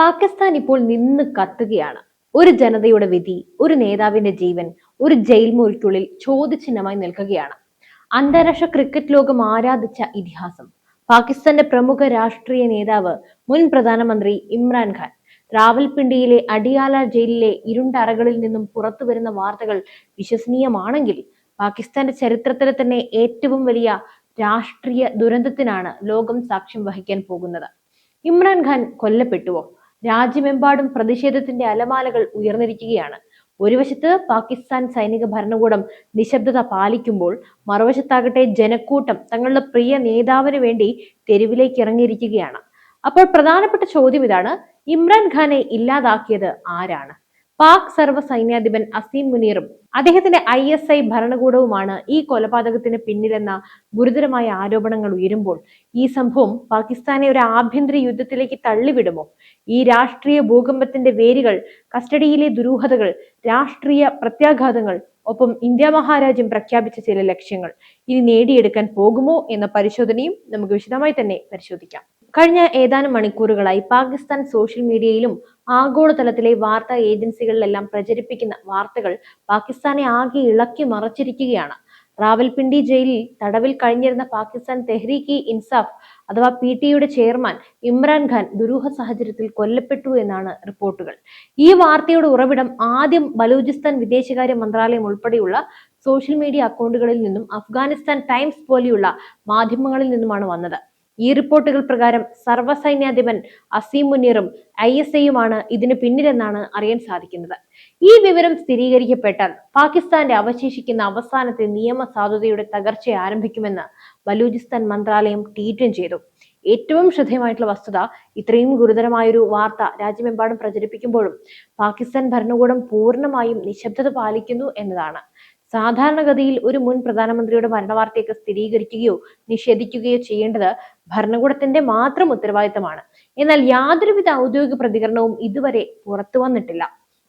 പാകിസ്ഥാൻ ഇപ്പോൾ നിന്ന് കത്തുകയാണ്. ഒരു ജനതയുടെ വിധി ഒരു നേതാവിന്റെ ജീവൻ ഒരു ജയിൽ മുറിക്കുള്ളിൽ ചോദ്യചിഹ്നമായി നിൽക്കുകയാണ്. അന്താരാഷ്ട്ര ക്രിക്കറ്റ് ലോകം ആരാധിച്ച ഇതിഹാസം. പാകിസ്ഥാന്റെ പ്രമുഖ രാഷ്ട്രീയ നേതാവ് മുൻ പ്രധാനമന്ത്രി ഇമ്രാൻഖാൻ റാവൽപിണ്ടിയിലെ അടിയാല ജയിലിലെ ഇരുണ്ടറകളിൽ നിന്നും പുറത്തു വരുന്ന വാർത്തകൾ വിശ്വസനീയമാണെങ്കിൽ പാകിസ്ഥാന്റെ ചരിത്രത്തിലെ തന്നെ ഏറ്റവും വലിയ രാഷ്ട്രീയ ദുരന്തത്തിനാണ് ലോകം സാക്ഷ്യം വഹിക്കാൻ പോകുന്നത്. ഇമ്രാൻഖാൻ കൊല്ലപ്പെട്ടുവോ? രാജ്യമെമ്പാടും പ്രതിഷേധത്തിന്റെ അലമാലകൾ ഉയർന്നിരിക്കുകയാണ്. ഒരു വശത്ത് പാകിസ്ഥാൻ സൈനിക ഭരണകൂടം നിശബ്ദത പാലിക്കുമ്പോൾ മറുവശത്താകട്ടെ ജനക്കൂട്ടം തങ്ങളുടെ പ്രിയ നേതാവിന് വേണ്ടി തെരുവിലേക്ക് ഇറങ്ങിയിരിക്കുകയാണ്. അപ്പോൾ പ്രധാനപ്പെട്ട ചോദ്യം ഇതാണ് ഇമ്രാൻഖാനെ ഇല്ലാതാക്കിയത് ആരാണ്? പാക് സർവ സൈന്യാധിപൻ അസീം മുനീറും അദ്ദേഹത്തിന്റെ ഐ എസ് ഐ ഭരണകൂടവുമാണ് ഈ കൊലപാതകത്തിന് പിന്നിലെന്ന ഗുരുതരമായ ആരോപണങ്ങൾ ഉയരുമ്പോൾ ഈ സംഭവം പാകിസ്ഥാനെ ഒരു ആഭ്യന്തര യുദ്ധത്തിലേക്ക് തള്ളിവിടുമോ? ഈ രാഷ്ട്രീയ ഭൂകമ്പത്തിന്റെ വേരുകൾ കസ്റ്റഡിയിലെ ദുരൂഹതകൾ രാഷ്ട്രീയ പ്രത്യാഘാതങ്ങൾ ഒപ്പം ഇന്ത്യ മഹാരാജ്യം പ്രഖ്യാപിച്ച ചില ലക്ഷ്യങ്ങൾ ഇനി നേടിയെടുക്കാൻ പോകുമോ എന്ന പരിശോധനയും നമുക്ക് വിശദമായി തന്നെ പരിശോധിക്കാം. കഴിഞ്ഞ ഏതാനും മണിക്കൂറുകളായി പാകിസ്ഥാൻ സോഷ്യൽ മീഡിയയിലും ആഗോളതലത്തിലെ വാർത്താ ഏജൻസികളിലെല്ലാം പ്രചരിപ്പിക്കുന്ന വാർത്തകൾ പാകിസ്ഥാനെ ആകെ ഇളക്കി മറച്ചിരിക്കുകയാണ്. റാവൽപിണ്ടി ജയിലിൽ തടവിൽ കഴിഞ്ഞിരുന്ന പാകിസ്ഥാൻ തെഹ്രീക്ക് ഇൻസാഫ് അഥവാ പി ടിയുടെ ചെയർമാൻ ഇമ്രാൻഖാൻ ദുരൂഹ സാഹചര്യത്തിൽ കൊല്ലപ്പെട്ടു എന്നാണ് റിപ്പോർട്ടുകൾ. ഈ വാർത്തയുടെ ഉറവിടം ആദ്യം ബലൂചിസ്ഥാൻ വിദേശകാര്യ മന്ത്രാലയം ഉൾപ്പെടെയുള്ള സോഷ്യൽ മീഡിയ അക്കൗണ്ടുകളിൽ നിന്നും അഫ്ഗാനിസ്ഥാൻ ടൈംസ് പോലെയുള്ള മാധ്യമങ്ങളിൽ നിന്നുമാണ് വന്നത്. ഈ റിപ്പോർട്ടുകൾ പ്രകാരം സർവസൈന്യാധിപൻ അസീം മുനീറും ഐ എസ് ഐയുമാണ് ഇതിന് പിന്നിലെന്നാണ് അറിയാൻ സാധിക്കുന്നത്. ഈ വിവരം സ്ഥിരീകരിക്കപ്പെട്ടാൽ പാകിസ്ഥാന്റെ അവശേഷിക്കുന്ന അവസാനത്തെ നിയമ സാധുതയുടെ തകർച്ച ആരംഭിക്കുമെന്ന് ബലൂചിസ്ഥാൻ മന്ത്രാലയം ട്വീറ്റും ചെയ്തു. ഏറ്റവും ശ്രദ്ധേയമായിട്ടുള്ള വസ്തുത ഇത്രയും ഗുരുതരമായൊരു വാർത്ത രാജ്യമെമ്പാടും പ്രചരിപ്പിക്കുമ്പോഴും പാകിസ്ഥാൻ ഭരണകൂടം പൂർണമായും നിശബ്ദത പാലിക്കുന്നു എന്നതാണ്. സാധാരണഗതിയിൽ ഒരു മുൻ പ്രധാനമന്ത്രിയുടെ മരണവാർത്തയൊക്കെ സ്ഥിരീകരിക്കുകയോ നിഷേധിക്കുകയോ ചെയ്യേണ്ടത് ഭരണകൂടത്തിന്റെ മാത്രം ഉത്തരവാദിത്തമാണ്. എന്നാൽ യാതൊരുവിധ ഔദ്യോഗിക പ്രതികരണവും ഇതുവരെ പുറത്തു വന്നിട്ടില്ല.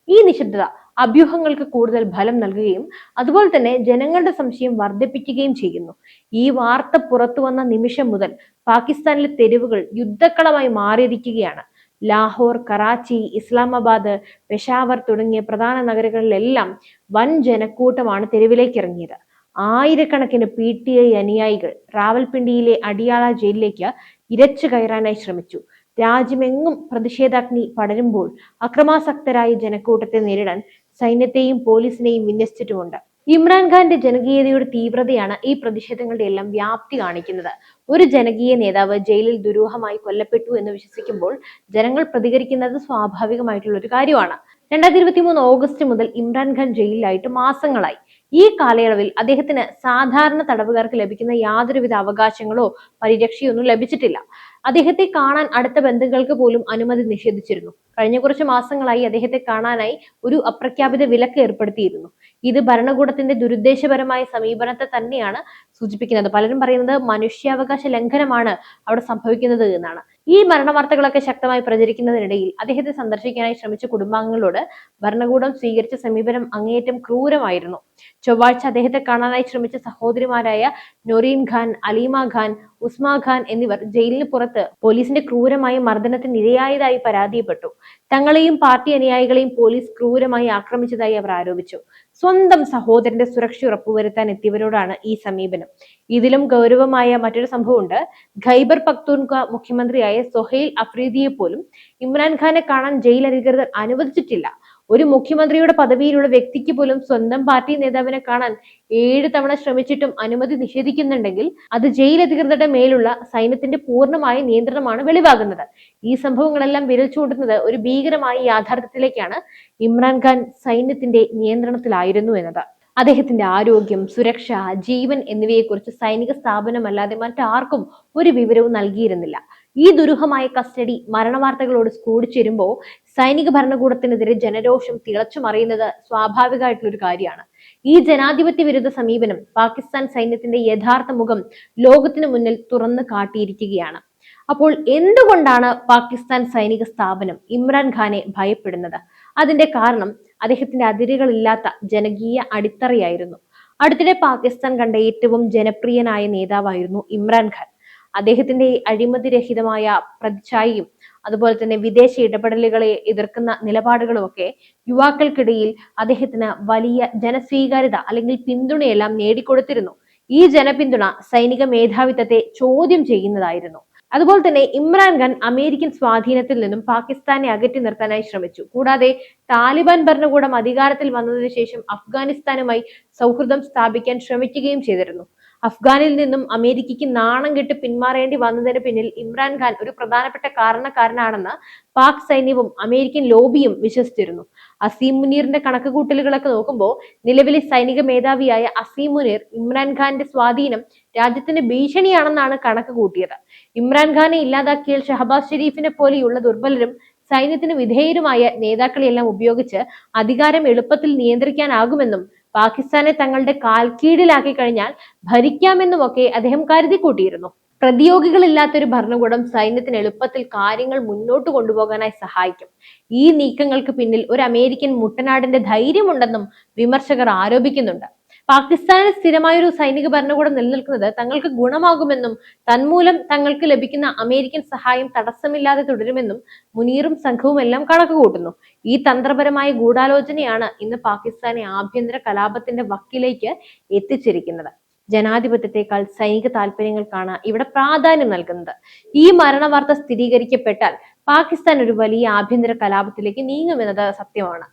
ഈ നിശബ്ദത അഭ്യൂഹങ്ങൾക്ക് കൂടുതൽ ഫലം നൽകുകയും അതുപോലെ തന്നെ ജനങ്ങളുടെ സംശയം വർദ്ധിപ്പിക്കുകയും ചെയ്യുന്നു. ഈ വാർത്ത പുറത്തു വന്ന നിമിഷം മുതൽ പാകിസ്ഥാനിലെ തെരുവുകൾ യുദ്ധക്കളമായി മാറിയിരിക്കുകയാണ്. ലാഹോർ കറാച്ചി ഇസ്ലാമാബാദ് പെഷാവർ തുടങ്ങിയ പ്രധാന നഗരങ്ങളിലെല്ലാം വൻ ജനക്കൂട്ടമാണ് തെരുവിലേക്ക് ഇറങ്ങിയത് ആയിരക്കണക്കിന് പി ടി ഐ അനുയായികൾ റാവൽപിണ്ടിയിലെ അടിയാള ജയിലിലേക്ക് ഇരച്ചു കയറാനായി ശ്രമിച്ചു. രാജ്യമെങ്ങും പ്രതിഷേധാഗ്നി പടരുമ്പോൾ അക്രമാസക്തരായ ജനക്കൂട്ടത്തെ നേരിടാൻ സൈന്യത്തെയും പോലീസിനെയും വിന്യസിച്ചിട്ടുമുണ്ട്. ഇമ്രാൻഖാന്റെ ജനകീയതയുടെ തീവ്രതയാണ് ഈ പ്രതിഷേധങ്ങളുടെ എല്ലാം വ്യാപ്തി കാണിക്കുന്നത്. ഒരു ജനകീയ നേതാവ് ജയിലിൽ ദുരൂഹമായി കൊല്ലപ്പെട്ടു എന്ന് വിശ്വസിക്കുമ്പോൾ ജനങ്ങൾ പ്രതികരിക്കുന്നത് സ്വാഭാവികമായിട്ടുള്ള ഒരു കാര്യമാണ്. രണ്ടായിരത്തി ഇരുപത്തി മൂന്ന് ഓഗസ്റ്റ് മുതൽ ഇമ്രാൻഖാൻ ജയിലിലായിട്ട് മാസങ്ങളായി. ഈ കാലയളവിൽ അദ്ദേഹത്തിന് സാധാരണ തടവുകാർക്ക് ലഭിക്കുന്ന യാതൊരുവിധ അവകാശങ്ങളോ പരിരക്ഷയോ ഒന്നും ലഭിച്ചിട്ടില്ല. അദ്ദേഹത്തെ കാണാൻ അടുത്ത ബന്ധുക്കൾക്ക് പോലും അനുമതി നിഷേധിച്ചിരുന്നു. കഴിഞ്ഞ കുറച്ച് മാസങ്ങളായി അദ്ദേഹത്തെ കാണാനായി ഒരു അപ്രഖ്യാപിത വിലക്ക് ഏർപ്പെടുത്തിയിരുന്നു. ഇത് ഭരണകൂടത്തിന്റെ ദുരുദ്ദേശപരമായ സമീപനത്തെ തന്നെയാണ് സൂചിപ്പിക്കുന്നത്. പലരും പറയുന്നത് മനുഷ്യാവകാശ ലംഘനമാണ് അവിടെ സംഭവിക്കുന്നത് എന്നാണ്. ഈ മരണവാർത്തകളൊക്കെ ശക്തമായി പ്രചരിക്കുന്നതിനിടയിൽ അദ്ദേഹത്തെ സന്ദർശിക്കാനായി ശ്രമിച്ച കുടുംബാംഗങ്ങളോട് ഭരണകൂടം സ്വീകരിച്ച സമീപനം അങ്ങേയറ്റം ക്രൂരമായിരുന്നു. ചൊവ്വാഴ്ച അദ്ദേഹത്തെ കാണാനായി ശ്രമിച്ച സഹോദരിമാരായ നൊറീൻ ഖാൻ അലീമ ഖാൻ ഉസ്മാ ഖാൻ എന്നിവർ ജയിലിന് പുറത്ത് പോലീസിന്റെ ക്രൂരമായ മർദ്ദനത്തിന് ഇരയായതായി പരാതിപ്പെട്ടു തങ്ങളെയും പാർട്ടി അനുയായികളെയും പോലീസ് ക്രൂരമായി ആക്രമിച്ചതായി അവർ ആരോപിച്ചു. സ്വന്തം സഹോദരന്റെ സുരക്ഷ ഉറപ്പുവരുത്താൻ എത്തിയവരോടാണ് ഈ സമീപനം. ഇതിലും ഗൗരവമായ മറ്റൊരു സംഭവമുണ്ട്. ഖൈബർ പക്തൂൺഖ മുഖ്യമന്ത്രിയായ സൊഹൈൽ അഫ്രീദിയെ പോലും ഇമ്രാൻഖാനെ കാണാൻ ജയിൽ അധികൃതർ അനുവദിച്ചിട്ടില്ല. ഒരു മുഖ്യമന്ത്രിയുടെ പദവിയിലുള്ള വ്യക്തിക്ക് പോലും സ്വന്തം പാർട്ടി നേതാവിനെ കാണാൻ ഏഴ് തവണ ശ്രമിച്ചിട്ടും അനുമതി നിഷേധിക്കുന്നുണ്ടെങ്കിൽ അത് ജയിൽ അധികൃതരുടെ മേലുള്ള സൈന്യത്തിന്റെ പൂർണമായ നിയന്ത്രണമാണ് വെളിവാകുന്നത്. ഈ സംഭവങ്ങളെല്ലാം വിരൽ ചൂണ്ടുന്നത് ഒരു ഭീകരമായ യാഥാർത്ഥ്യത്തിലേക്കാണ് ഇമ്രാൻഖാൻ സൈന്യത്തിന്റെ നിയന്ത്രണത്തിലായിരുന്നു എന്നത്. അദ്ദേഹത്തിന്റെ ആരോഗ്യം സുരക്ഷ ജീവൻ എന്നിവയെക്കുറിച്ച് സൈനിക സ്ഥാപനമല്ലാതെ മറ്റാർക്കും ഒരു വിവരവും നൽകിയിരുന്നില്ല. ഈ ദുരൂഹമായ കസ്റ്റഡി മരണവാർത്തകളോട് കൂടിച്ചേരുമ്പോൾ സൈനിക ഭരണകൂടത്തിനെതിരെ ജനരോഷം തിളച്ചു മറിയുന്നത് സ്വാഭാവികമായിട്ടുള്ളൊരു കാര്യമാണ്. ഈ ജനാധിപത്യ വിരുദ്ധ സമീപനം പാകിസ്ഥാൻ സൈന്യത്തിന്റെ യഥാർത്ഥ മുഖം ലോകത്തിന് മുന്നിൽ തുറന്നു കാട്ടിയിരിക്കുകയാണ്. അപ്പോൾ എന്തുകൊണ്ടാണ് പാകിസ്ഥാൻ സൈനിക സ്ഥാപനം ഇമ്രാൻഖാനെ ഭയപ്പെടുന്നത്? അതിന്റെ കാരണം അദ്ദേഹത്തിന്റെ അതിരുകളില്ലാത്ത ജനകീയ അടിത്തറയായിരുന്നു. അടുത്തിടെ പാകിസ്ഥാൻ കണ്ട ഏറ്റവും ജനപ്രിയനായ നേതാവായിരുന്നു ഇമ്രാൻഖാൻ അദ്ദേഹത്തിന്റെ ഈ അഴിമതിരഹിതമായ പ്രതിച്ഛായയും അതുപോലെ തന്നെ വിദേശ ഇടപെടലുകളെ എതിർക്കുന്ന നിലപാടുകളും ഒക്കെ യുവാക്കൾക്കിടയിൽ അദ്ദേഹത്തിന് വലിയ ജനസ്വീകാര്യത അല്ലെങ്കിൽ പിന്തുണയെല്ലാം നേടിക്കൊടുത്തിരുന്നു. ഈ ജനപിന്തുണ സൈനിക മേധാവിത്വത്തെ ചോദ്യം ചെയ്യുന്നതായിരുന്നു. അതുപോലെ തന്നെ ഇമ്രാൻഖാൻ അമേരിക്കൻ സ്വാധീനത്തിൽ നിന്നും പാകിസ്ഥാനെ അകറ്റി നിർത്താനായി ശ്രമിച്ചു. കൂടാതെ താലിബാൻ ഭരണകൂടം അധികാരത്തിൽ വന്നതിനു ശേഷം അഫ്ഗാനിസ്ഥാനുമായി സൗഹൃദം സ്ഥാപിക്കാൻ ശ്രമിക്കുകയും ചെയ്തിരുന്നു. അഫ്ഗാനിൽ നിന്നും അമേരിക്കയ്ക്ക് നാണം കെട്ട് പിന്മാറേണ്ടി വന്നതിന് പിന്നിൽ ഇമ്രാൻഖാൻ ഒരു പ്രധാനപ്പെട്ട കാരണക്കാരനാണെന്ന് പാക് സൈന്യവും അമേരിക്കൻ ലോബിയും വിശ്വസിച്ചിരുന്നു. അസീം മുനീറിന്റെ കണക്കുകൂട്ടലുകളൊക്കെ നോക്കുമ്പോൾ നിലവിലെ സൈനിക മേധാവിയായ അസീം മുനീർ ഇമ്രാൻഖാന്റെ സ്വാധീനം രാജ്യത്തിന് ഭീഷണിയാണെന്നാണ് കണക്ക് കൂട്ടിയത്. ഇമ്രാൻഖാനെ ഇല്ലാതാക്കിയാൽ ഷഹബാസ് ഷെരീഫിനെ പോലെയുള്ള ദുർബലരും സൈന്യത്തിന് വിധേയരുമായ നേതാക്കളെയെല്ലാം ഉപയോഗിച്ച് അധികാരം എളുപ്പത്തിൽ നിയന്ത്രിക്കാനാകുമെന്നും പാകിസ്ഥാനെ തങ്ങളുടെ കാൽക്കീഴിലാക്കി കഴിഞ്ഞാൽ ഭരിക്കാമെന്നുമൊക്കെ അദ്ദേഹം കരുതി കൂട്ടിയിരുന്നു പ്രതിയോഗികളില്ലാത്തൊരു ഭരണകൂടം സൈന്യത്തിന് എളുപ്പത്തിൽ കാര്യങ്ങൾ മുന്നോട്ട് കൊണ്ടുപോകാനായി സഹായിക്കും. ഈ നീക്കങ്ങൾക്ക് പിന്നിൽ ഒരു അമേരിക്കൻ മുട്ടനാടിന്റെ ധൈര്യമുണ്ടെന്നും വിമർശകർ ആരോപിക്കുന്നുണ്ട്. പാകിസ്ഥാനിൽ സ്ഥിരമായ ഒരു സൈനിക ഭരണകൂടം നിലനിൽക്കുന്നത് തങ്ങൾക്ക് ഗുണമാകുമെന്നും തന്മൂലം തങ്ങൾക്ക് ലഭിക്കുന്ന അമേരിക്കൻ സഹായം തടസ്സമില്ലാതെ തുടരുമെന്നും മുനീറും സംഘവും എല്ലാം കണക്ക് കൂട്ടുന്നു ഈ തന്ത്രപരമായ ഗൂഢാലോചനയാണ് ഇന്ന് പാകിസ്ഥാനെ ആഭ്യന്തര കലാപത്തിന്റെ വക്കിലേക്ക് എത്തിച്ചിരിക്കുന്നത്. ജനാധിപത്യത്തെക്കാൾ സൈനിക താല്പര്യങ്ങൾക്കാണ് ഇവിടെ പ്രാധാന്യം നൽകുന്നത്. ഈ മരണവാർത്ത സ്ഥിരീകരിക്കപ്പെട്ടാൽ പാകിസ്ഥാൻ ഒരു വലിയ ആഭ്യന്തര കലാപത്തിലേക്ക് നീങ്ങുമെന്നത് സത്യമാണ്.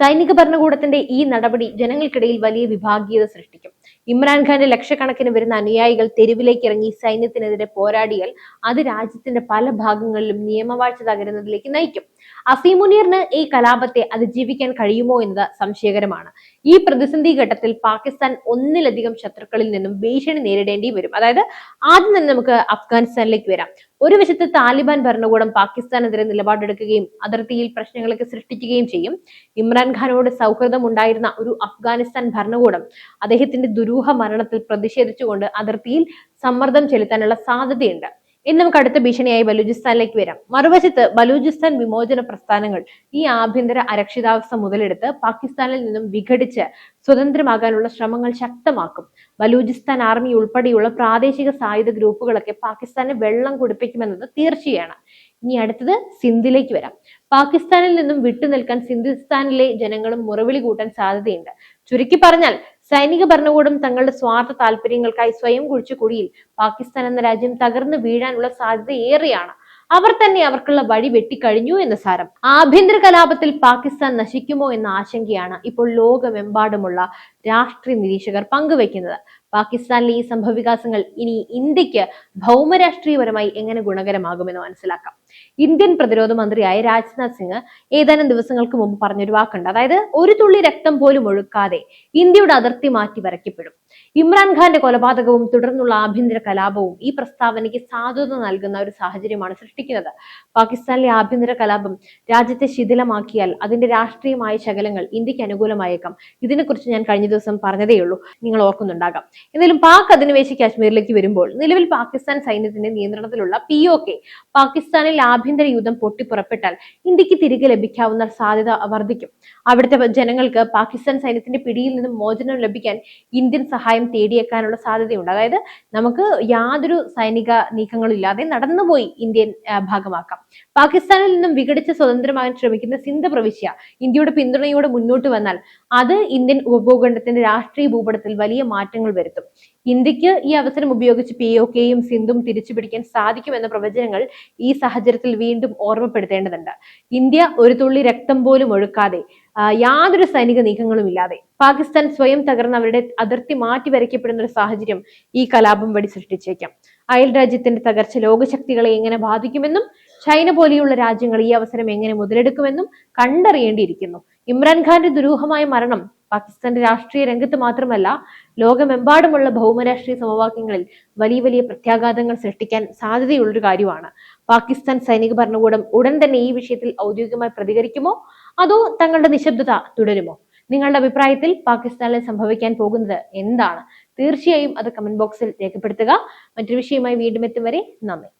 സൈനിക ഭരണകൂടത്തിന്റെ ഈ നടപടി ജനങ്ങൾക്കിടയിൽ വലിയ വിഭാഗീയത സൃഷ്ടിക്കും ഇമ്രാൻഖാന്റെ ലക്ഷക്കണക്കിന് വരുന്ന അനുയായികൾ തെരുവിലേക്ക് ഇറങ്ങി സൈന്യത്തിനെതിരെ പോരാടിയാൽ അത് രാജ്യത്തിന്റെ പല ഭാഗങ്ങളിലും നിയമവാഴ്ച തകരുന്നതിലേക്ക് നയിക്കും. അസീമുനീറിന് ഈ കലാപത്തെ അതിജീവിക്കാൻ കഴിയുമോ എന്നത് സംശയകരമാണ്. ഈ പ്രതിസന്ധി ഘട്ടത്തിൽ പാകിസ്ഥാൻ ഒന്നിലധികം ശത്രുക്കളിൽ നിന്നും ഭീഷണി നേരിടേണ്ടി വരും. അതായത് ആദ്യം തന്നെ നമുക്ക് അഫ്ഗാനിസ്ഥാനിലേക്ക് വരാം. ഒരു വശത്ത് താലിബാൻ ഭരണകൂടം പാകിസ്ഥാനെതിരെ നിലപാടെടുക്കുകയും അതിർത്തിയിൽ പ്രശ്നങ്ങളൊക്കെ സൃഷ്ടിക്കുകയും ചെയ്യും. ഇമ്രാൻഖാനോട് സൗഹൃദം ഉണ്ടായിരുന്ന ഒരു അഫ്ഗാനിസ്ഥാൻ ഭരണകൂടം അദ്ദേഹത്തിന്റെ ദുരൂഹ മരണത്തിൽ പ്രതിഷേധിച്ചുകൊണ്ട് അതിർത്തിയിൽ സമ്മർദ്ദം ചെലുത്താനുള്ള സാധ്യതയുണ്ട്. ഇനി നമുക്ക് അടുത്ത ഭീഷണിയായി ബലൂചിസ്ഥാനിലേക്ക് വരാം. മറുവശത്ത് ബലൂചിസ്ഥാൻ വിമോചന പ്രസ്ഥാനങ്ങൾ ഈ ആഭ്യന്തര അരക്ഷിതാവസ്ഥ മുതലെടുത്ത് പാകിസ്ഥാനിൽ നിന്നും വിഘടിച്ച് സ്വതന്ത്രമാകാനുള്ള ശ്രമങ്ങൾ ശക്തമാക്കും. ബലൂചിസ്ഥാൻ ആർമി ഉൾപ്പെടെയുള്ള പ്രാദേശിക സായുധ ഗ്രൂപ്പുകളൊക്കെ പാകിസ്ഥാനെ വെള്ളം കുടിപ്പിക്കുമെന്നത് തീർച്ചയാണ്. ഇനി അടുത്തത് സിന്ധിലേക്ക് വരാം. പാകിസ്ഥാനിൽ നിന്നും വിട്ടുനിൽക്കാൻ സിന്ധിസ്ഥാനിലെ ജനങ്ങളും മുറവിളി കൂട്ടാൻ സാധ്യതയുണ്ട്. ചുരുക്കി പറഞ്ഞാൽ സൈനിക ഭരണകൂടം തങ്ങളുടെ സ്വാർത്ഥ താല്പര്യങ്ങൾക്കായി സ്വയം കുഴിച്ച കുഴിയിൽ പാകിസ്ഥാൻ എന്ന രാജ്യം തകർന്നു വീഴാനുള്ള സാധ്യത ഏറെയാണ് അവർ തന്നെ അവർക്കുള്ള വഴി വെട്ടിക്കഴിഞ്ഞു എന്ന സാരം. ആഭ്യന്തര കലാപത്തിൽ പാകിസ്ഥാൻ നശിക്കുമോ എന്ന ആശങ്കയാണ് ഇപ്പോൾ ലോകമെമ്പാടുമുള്ള രാഷ്ട്രീയ നിരീക്ഷകർ പങ്കുവെക്കുന്നത് പാകിസ്ഥാനിലെ ഈ സംഭവവികാസങ്ങൾ ഇനി ഇന്ത്യയ്ക്ക് ഭൗമരാഷ്ട്രീയപരമായി എങ്ങനെ ഗുണകരമാകുമെന്ന് മനസ്സിലാക്കാം. ഇന്ത്യൻ പ്രതിരോധ മന്ത്രിയായ രാജ്നാഥ് സിംഗ് ഏതാനും ദിവസങ്ങൾക്ക് മുമ്പ് പറഞ്ഞൊരു വാക്കുണ്ട്. അതായത് ഒരു തുള്ളി രക്തം പോലും ഒഴുക്കാതെ ഇന്ത്യയുടെ അതിർത്തി മാറ്റി വരയ്ക്കപ്പെടും. ഇമ്രാൻഖാന്റെ കൊലപാതകവും തുടർന്നുള്ള ആഭ്യന്തര കലാപവും ഈ പ്രസ്താവനയ്ക്ക് സാധുത നൽകുന്ന ഒരു സാഹചര്യമാണ് സൃഷ്ടിക്കുന്നത്. പാകിസ്ഥാനിലെ ആഭ്യന്തര കലാപം രാജ്യത്തെ ശിഥിലമാക്കിയാൽ അതിന്റെ രാഷ്ട്രീയമായ ശകലങ്ങൾ ഇന്ത്യയ്ക്ക് അനുകൂലമായേക്കാം. ഇതിനെക്കുറിച്ച് ഞാൻ കഴിഞ്ഞ ദിവസം പറഞ്ഞതേയുള്ളൂ നിങ്ങൾ ഓർക്കുന്നുണ്ടാകാം. എന്നാലും പാക് അധിനിവേശ കാശ്മീരിലേക്ക് വരുമ്പോൾ നിലവിൽ പാകിസ്ഥാൻ സൈന്യത്തിന്റെ നിയന്ത്രണത്തിലുള്ള പി ഒ കെ പാകിസ്ഥാനിൽ ആഭ്യന്തര യുദ്ധം പൊട്ടിപ്പുറപ്പെട്ടാൽ ഇന്ത്യയ്ക്ക് തിരികെ ലഭിക്കാവുന്ന സാധ്യത വർദ്ധിക്കും. അവിടുത്തെ ജനങ്ങൾക്ക് പാകിസ്ഥാൻ സൈന്യത്തിന്റെ പിടിയിൽ നിന്നും മോചനം ലഭിക്കാൻ ഇന്ത്യൻ സഹായം തേടിയേക്കാനുള്ള സാധ്യതയുണ്ട്. അതായത് നമുക്ക് യാതൊരു സൈനിക നീക്കങ്ങളും ഇല്ലാതെ നടന്നുപോയി ഇന്ത്യൻ ഭാഗമാക്കാം. പാകിസ്ഥാനിൽ നിന്നും വിഘടിച്ച് സ്വതന്ത്രമാകാൻ ശ്രമിക്കുന്ന സിന്ധ് പ്രവിശ്യ ഇന്ത്യയുടെ പിന്തുണയോടെ മുന്നോട്ട് വന്നാൽ അത് ഇന്ത്യൻ ഉപഭൂഖണ്ഡത്തിന്റെ രാഷ്ട്രീയ ഭൂപടത്തിൽ വലിയ മാറ്റങ്ങൾ വരുത്തും. ഇന്ത്യയ്ക്ക് ഈ അവസരം ഉപയോഗിച്ച് പി ഒ കെയും സിന്ധും തിരിച്ചുപിടിക്കാൻ സാധിക്കുമെന്ന പ്രവചനങ്ങൾ ഈ സാഹചര്യത്തിൽ വീണ്ടും ഓർമ്മപ്പെടുത്തേണ്ടതുണ്ട്. ഇന്ത്യ ഒരു തുള്ളി രക്തം പോലും ഒഴുക്കാതെ യാതൊരു സൈനിക നീക്കങ്ങളും ഇല്ലാതെ പാകിസ്ഥാൻ സ്വയം തകർന്ന് അവരുടെ അതിർത്തി മാറ്റി വരയ്ക്കപ്പെടുന്ന ഒരു സാഹചര്യം ഈ കലാപം വഴി സൃഷ്ടിച്ചേക്കാം. അയൽ രാജ്യത്തിന്റെ തകർച്ച ലോകശക്തികളെ എങ്ങനെ ബാധിക്കുമെന്നും ചൈന പോലെയുള്ള രാജ്യങ്ങൾ ഈ അവസരം എങ്ങനെ മുതലെടുക്കുമെന്നും കണ്ടറിയേണ്ടിയിരിക്കുന്നു. ഇമ്രാൻഖാന്റെ ദുരൂഹമായ മരണം പാകിസ്ഥാന്റെ രാഷ്ട്രീയ രംഗത്ത് മാത്രമല്ല ലോകമെമ്പാടുമുള്ള ഭൗമരാഷ്ട്രീയ സമവാക്യങ്ങളിൽ വലിയ വലിയ പ്രത്യാഘാതങ്ങൾ സൃഷ്ടിക്കാൻ സാധ്യതയുള്ളൊരു കാര്യമാണ്. പാകിസ്ഥാൻ സൈനിക ഭരണകൂടം ഉടൻ തന്നെ ഈ വിഷയത്തിൽ ഔദ്യോഗികമായി പ്രതികരിക്കുമോ? അതോ തങ്ങളുടെ നിശബ്ദത തുടരുമോ? നിങ്ങളുടെ അഭിപ്രായത്തിൽ പാകിസ്ഥാനിൽ സംഭവിക്കാൻ പോകുന്നത് എന്താണ്? തീർച്ചയായും അത് കമന്റ് ബോക്സിൽ രേഖപ്പെടുത്തുക. മറ്റൊരു വിഷയമായി വീണ്ടും എത്തും വരെ നന്ദി.